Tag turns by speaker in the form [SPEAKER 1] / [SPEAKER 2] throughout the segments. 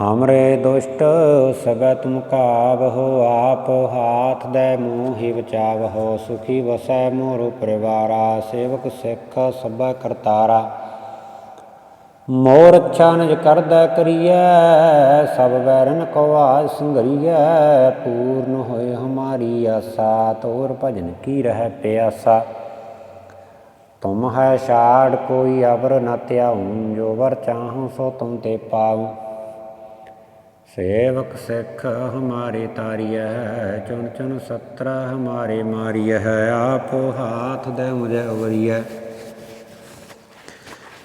[SPEAKER 1] ਹਮਰੇ ਦੁਸ਼ਟ ਸਗੈ ਤੁਮ ਕਾਵਹੁ ਆਪ ਹਾਥ ਦੇ ਮੂਹਿ ਬਚਾਵਹੁ, ਸੁਖੀ ਵਸੈ ਮੋਰ ਪਰਿਵਾਰਾ, ਸੇਵਕ ਸਿੱਖ ਸਭੈ ਕਰਤਾਰਾ। ਮੋਰ ਅੱਛਾ ਨਿਜ ਕਰਦਾ ਕਰੀਐ, ਸਭ ਵੈਰਨ ਕੋ ਆਜ ਸੰਗਰੀਐ ਪੂਰਨ ਹੋਏ ਹਮਾਰੀ ਆਸਾ, ਤੋਰ ਭਜਨ ਕੀ ਰਹਿ ਪਿਆਸਾ। ਤੁਮ ਹੈ ਛਾੜ, ਕੋਈ ਅਵਰ ਨ ਧਿਆਉ ਜੋ ਵਰ ਚਾਹੂੰ ਸੋ ਤੁਮ ਤੇ ਪਾਉ ਸੇਵਕ ਸਿੱਖ ਹਮਾਰੇ ਤਾਰੀਐ, ਚੁਣ ਚੁਣ ਸਤਰ ਹਮਾਰੇ ਮਾਰੀਐ, ਆਪੋ ਹਾਥ ਦੇ ਮੁਝੇ ਅਵਰੀਐ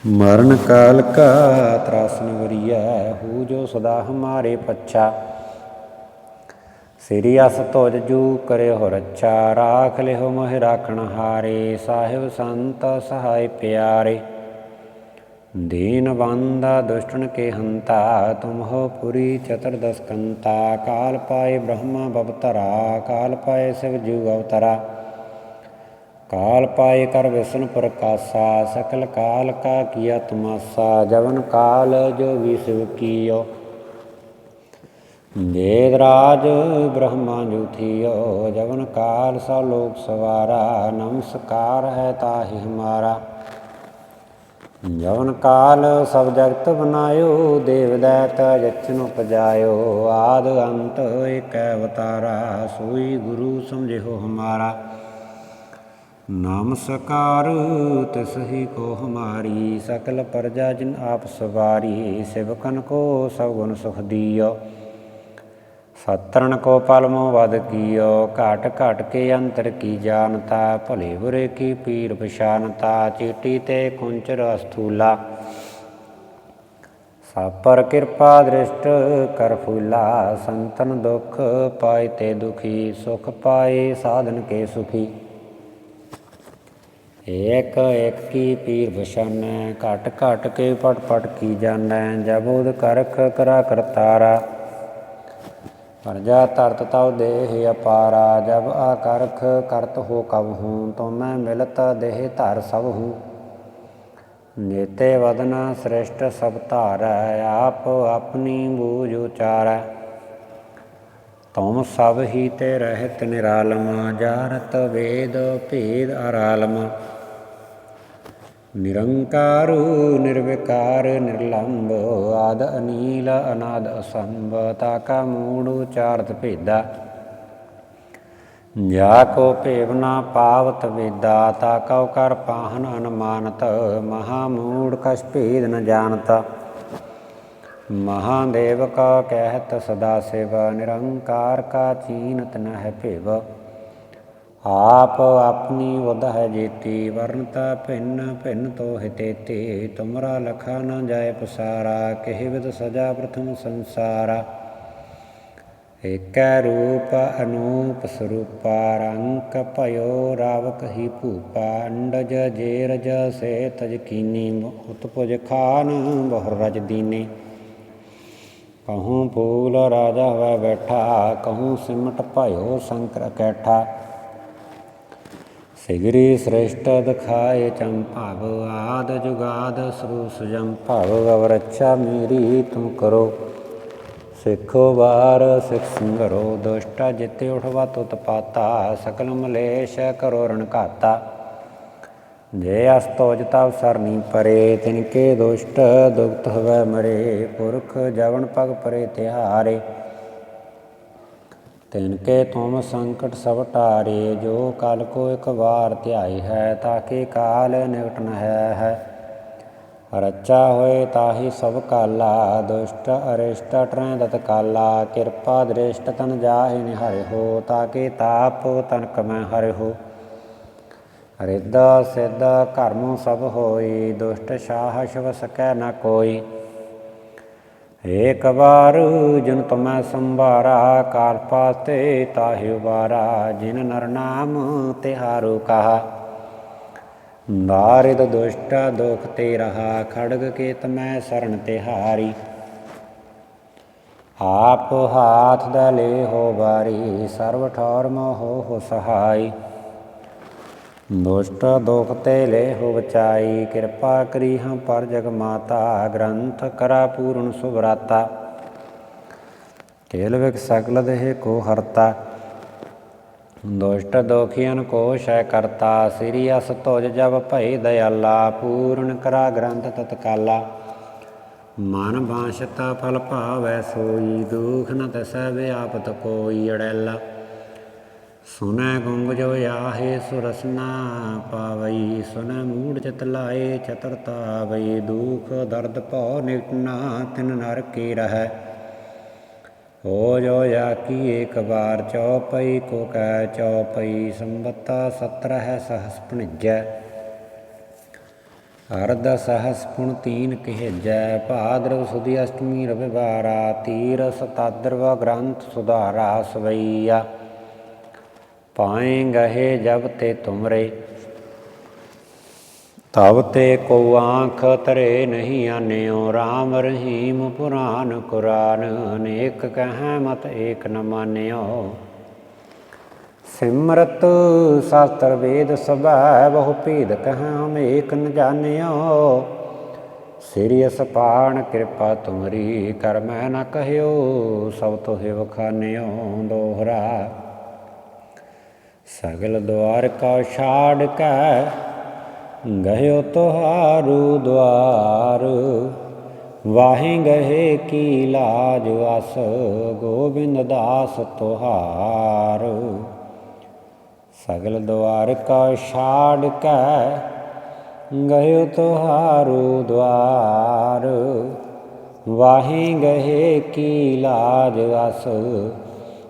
[SPEAKER 1] ਮਰਨ ਕਾਲ ਕਾ ਤਰਾਸਨ ਵਰੀਐ, ਹੂ ਜੋ ਸਦਾ ਹਮਾਰੇ ਪੱਛਾ। ਸ੍ਰੀ ਅਸ ਤੋਜ ਜੂ ਹੋ ਰੱਛਾ, ਰਾਖ ਲਿਓ ਮੋਹਿ ਰਾਖਣ ਹਾਰੇ, ਸਾਹਿਬ ਸੰਤ ਸਹਾਇ ਪਿਆਰੇ। दीन बंदा दुष्टन के हंता तुम हो पुरी चतुर्दश कंता काल पाए ब्रह्मा बवतरा काल पाए शिव जीव अवतरा काल पाए कर विष्णु प्रकाशा सकल काल का किया तुमासा जवन काल जो भी शिव कियो वेद राज ब्रह्मा जो थियो जवन काल सा लोक सवारा नमस्कार है ताहि हमारा ਜਵਨ ਕਾਲ ਸਭ ਜਗਤ ਬਨਾਇਓ ਦੇਵ ਦੈਤ ਜਚਨ ਉਪਜਾਇਓ। ਆਦ ਅੰਤ ਏਕ ਅਵਤਾਰਾ, ਸੋਈ ਗੁਰੂ ਸਮਝਿਓ ਹਮਾਰਾ। ਨਮਸਕਾਰ ਤਿਸ ਹੀ ਕੋ ਹਮਾਰੀ, ਸਕਲ ਪ੍ਰਜਾ ਜਿਨ ਆਪ ਸਵਾਰੀ ਸਿਵਕਨ ਕੋ ਸਭ ਗੁਣ ਸੁਖ ਦਿਓ। ਸਤਰਣ ਕੋ ਪਲਮੋ ਵਦ ਕੀਓ, ਘਟ ਘਟ ਕੇ ਅੰਤਰ ਕੀ ਜਾਣਤਾ, ਭਲੇ ਬੁਰੇ ਕੀ ਪੀਰ ਪਛਾਨਤਾ ਚੀਟੀ ਤੇ ਕੁੰਚਰ ਅਸਥੂਲਾ। ਸਾਪਰ ਕਿਰਪਾ ਦ੍ਰਿਸ਼ਟ ਕਰ ਫੂਲਾ, ਸੰਤਨ ਦੁਖ ਪਾਏ ਤੇ ਦੁਖੀ, ਸੁਖ ਪਾਏ ਸਾਧਨ ਕੇ ਸੁਖੀ। ਏਕ ਏਕ ਕੀ ਪੀਰ ਬਸ਼ਾਨੈ ਘਟ ਘਟ ਕੇ ਪਟ ਪਟ ਕੀ ਜਾਣੈ ਜਬੋਦ ਕਰਖ ਕਰਾ ਕਰਤਾਰਾ। ਪਰਜਾ ਤਰਤ ਤਉ ਦੇਹ ਅਪਾਰਾ ਜਬ ਆਕਰਖ ਕਰਤ ਹੋ ਕਬ ਹੂੰ, ਤੋ ਮੈਂ ਮਿਲਤ ਦੇਹ ਧਰ ਸਭ ਹੂੰ। ਨੇਤੇ ਵਦਨ ਸ੍ਰਿਸ਼ਟ ਸਭ ਧਾਰੈ, ਆਪ ਆਪਣੀ ਬੂਝ ਉਚਾਰੈ। ਤੁਮ ਸਭ ਹੀ ਤੇ ਰਹਿਤ ਨਿਰਾਲਮ, ਜਾਰਤ ਵੇਦ ਭੇਦ ਅਰਾਲਮ। ਨਿਰੰਕਾਰੂ ਨਿਰਵਿਕਾਰ ਨਿਰਲੰਭ ਆਦ ਅਨੀਲ ਅਨਾਦ ਅਸੰਭ ਤਾਕਾ ਮੂੜ ਉਚਾਰਤ ਭੇਦਾ ਜਾ ਕੋ ਭੇਵਨਾ ਪਾਵਤ ਵੇਦਾ ਤਾ ਕਉ ਕਰ ਪਾਹਨ ਅਨਮਾਨਤ ਮਹਾ ਮੂੜ ਕਛ ਭੇਦ ਨ ਜਾਣਤ ਮਹਾਦੇਵ ਕਾ ਕਹਿਤ ਸਦਾ ਸਿਵ ਨਿਰੰਕਾਰ ਕਾ ਚੀਨਤ ਨ ਹੈ ਭੇਵ ਆਪ ਆਪਣੀ ਵਧ ਹੈ ਜੀਤੀ ਵਰਨਤਾ ਭਿੰਨ ਭਿੰਨ ਤੋ ਹਿਤੇਤੇ ਤੁਮਰਾ ਲਖਾ ਨ ਜਾਏ ਪਸਾਰਾ, ਕਿਹ ਵਿਦ ਸਜਾ ਪ੍ਰਥਮ ਸੰਸਾਰਾ। ਏਕੈ ਰੂਪ ਅਨੂਪ ਸਰੂਪਾ, ਰੰਕ ਭਇਓ ਰਾਵਕ ਹੀ ਭੂਪਾ। ਅੰਡਜ ਜੇਰਜ ਸੇ ਤਜਕੀਨੀ ਉਤਪੁਜ ਖਾਨ ਬਹੁ ਰਜ ਦੀਨੇ। ਕਹੂੰ ਫੂਲ ਰਾਜਾ ਹੋਇ ਬੈਠਾ, ਕਹੂੰ ਸਿਮਟ ਭਇਓ ਸੰਕਰ ਕੈਠਾ। ਸਿਗਰੀ ਸ੍ਰਿਸ਼ਟ ਚੰ ਚੰਭਾਵ ਆਦ ਜੁਗਾਦ ਸਰੂ ਸੁਜੰ ਭਾਵ ਅਵਰ ਅੱਛਾ ਮੇਰੀ ਤੁਮ ਕਰੋ। ਸਿੱਖੋ ਵਾਰ ਸਿਖ ਸੰਗਰੋ ਦੁਸ਼ਟਾ ਜਿਤੇ ਉਠਵਾ ਤੁਤ ਪਾਤਾ, ਸਕਲ ਮਲੇਸ਼ ਕਰੋ ਰਣ ਘਾਤਾ। ਜੇ ਅਸਤੋਜ ਤਵ ਸਰਨੀ ਪਰੇ, ਤਿਨ ਕੇ ਦੁਸ਼ਟ ਦੁਖਤ ਹਵੈ ਮਰੇ, ਪੁਰਖ ਜਵਨ ਪਗ ਪਰੇ ਤਿਹਾਰੇ ਤਿਨ ਕੇ ਤੁਮ ਸੰਕਟ ਸਭ ਟਾਰੇ, ਜੋ ਕਲ ਕੋ ਇਕ ਵਾਰ ਧਿਆਈ ਹੈ, ਤਾਕੇ ਕਾਲ ਨਿਕਟ ਨ ਹੈ ਹੈ। ਰਚਾ ਹੋਏ ਤਾਹੀ ਸਭ ਕਾਲਾ, ਦੁਸ਼ਟ ਅਰਿਸ਼ਟ ਟਰੈ ਦਤ ਕਾਲਾ, ਕਿਰਪਾ ਦ੍ਰਿਸ਼ਟ ਤਨ ਜਾਹਿ ਨਿਹਰਿ ਹੋ, ਤਾਕੇ ਤਾਪ ਤਨਕ ਮੈਂ ਹਰਿ ਹੋ। ਰਿੱਧਾ ਸਿੱਧਾ ਕਰਮ ਸਭ ਹੋਈ, ਦੁਸ਼ਟ ਸਾਹਸ ਵਸਕੈ ਨ ਕੋਈ। ਏਕ ਵਾਰ ਜਨ ਤਮੈ ਸੰਭਾਰਾ, ਕਾਲ ਪਾਤੇ ਤਾਹਿ ਵਾਰਾ ਜਿਨ ਨਰ ਨਾਮ ਤਿਹਾਰੂ ਕਹਾ। ਨਾਰਿਦ ਦੁਸ਼ਟਾ ਦੁਖ ਤੇ ਰਹਾ ਖੜਗ ਕੇ ਤਮੈ ਸਰਣ ਤਿਹਾਰੀ। ਆਪ ਹਾਥ ਦਲੇ ਹੋ ਬਾਰੀ ਸਰਬ ਠੌਰ ਮੋਹ ਹੋ ਸਹਾਈ। ਦੁਸ਼ਟ ਦੁਖ ਤੇ ਲੈ ਹੋ ਬਚਾਈ, ਕਿਰਪਾ ਕਰੀ ਹਮ ਪਰ ਜਗ ਮਾਤਾ, ਗ੍ਰੰਥ ਕਰਾ ਪੂਰਨ ਸੁਭਰਾਤਾ। ਕੇਲ ਵਿਕ ਸਗਲ ਦੇਹ ਕੋ ਹਰਤਾ। ਦੁਸ਼ਟ ਦੋਖੀਨ ਕੋ ਸ਼ੈ ਕਰਤਾ, ਸ੍ਰੀ ਅਸ ਤੁਜ ਜਬ ਭਈ ਦਇਆਲਾ ਪੂਰਨ ਕਰਾ ਗ੍ਰੰਥ ਤਤਕਾਲਾ। ਮਨ ਬਾਸ਼ਤਾ ਫਲ ਭਾਵੈ ਸੋਈ, ਦੁਖ ਨ ਤਸੈ ਵਿਆਪਤ ਕੋਈ ਅੜੈਲਾ। ਸੁਨੈ ਗੁੰਗ ਜੋ ਆਹੇ ਸੁਰਸਨਾ ਪਾਵਈ, ਸੁਨੈ ਮੂੜ ਚਿਤ ਲਾਏ ਚਤਰਤਾ ਵਈ ਦੁਖ ਦਰਦ ਭਉ ਨਿਕਟਨਾ ਤਿਨ ਨਰ ਕੀ ਰਹੈ। ਹੋ ਜੋ ਜਾ ਕੀ ਏਕ ਬਾਰ ਚਉਪਈ, ਕੋ ਕੈ ਚਉਪਈ, ਸੰਬਤਾ ਸਤਰ ਹੈ ਸਹਸ ਭਣਜੈ। ਅਰਧ ਸਹਸ ਪੁਣ ਤੀਨ ਕਹਿਜੈ, ਭਾਦਰਵ ਸੁਦੀ ਅਸ਼ਟਮੀ ਰਵਿਵਾਰਾ ਤੀਰ ਸਤਾਦਰਵ ਗ੍ਰੰਥ ਸੁਧਾਰਾ ਸਵਈਆ। ਪਾਏ ਗਹੇ ਜਬ ਤੇ ਤੁਮਰੇ। ਤਬ ਤੇ ਕੋ ਆਂਖ ਤਰੇ ਨਹੀਂ ਆਨਿਓ RAM ਰਹੀਮ ਪੁਰਾਨ ਕੁਰਾਨ ਅਨੇਕ ਕਹੈ ਮਤ ਏਕ ਨ ਮਾਨਿਓ। ਸਿਮਰਤ ਸ਼ਾਸਤਰ ਵੇਦ ਸਭੈ, ਬਹੁ ਭੇਦ ਕਹੈ ਹਮ ਏਕ ਨ ਜਾਣਿਓ। ਸ੍ਰੀ ਅਸਪਾਣ ਕਿਰਪਾ ਤੁਮਰੀ ਕਰ ਮੈਂ ਨ ਕਹਿਓ, ਸਭ ਤੋਹਿ ਵਖਾਨਿਓ ਦੋਹਰਾ। ਸਗਲ ਦੁਆਰ ਕਾ ਛਾੜ ਕੈ ਗਇਓ ਤੁਹਾਰੂ ਦੁਆਰ ਵਾਹੇ ਗਏ ਕੀ ਲਾਜ ਵਸ, ਗੋਬਿੰਦ ਦਾਸ ਤੁਹਾਰ। ਸਗਲ ਦੁਆਰ ਕਾ ਛਾੜ ਕੈ ਗਇਓ ਤੁਹਾਰੂ ਦੁਆਰ ਵਾਹੇ ਗਏ ਕੀ ਲਾਜ ਵਸ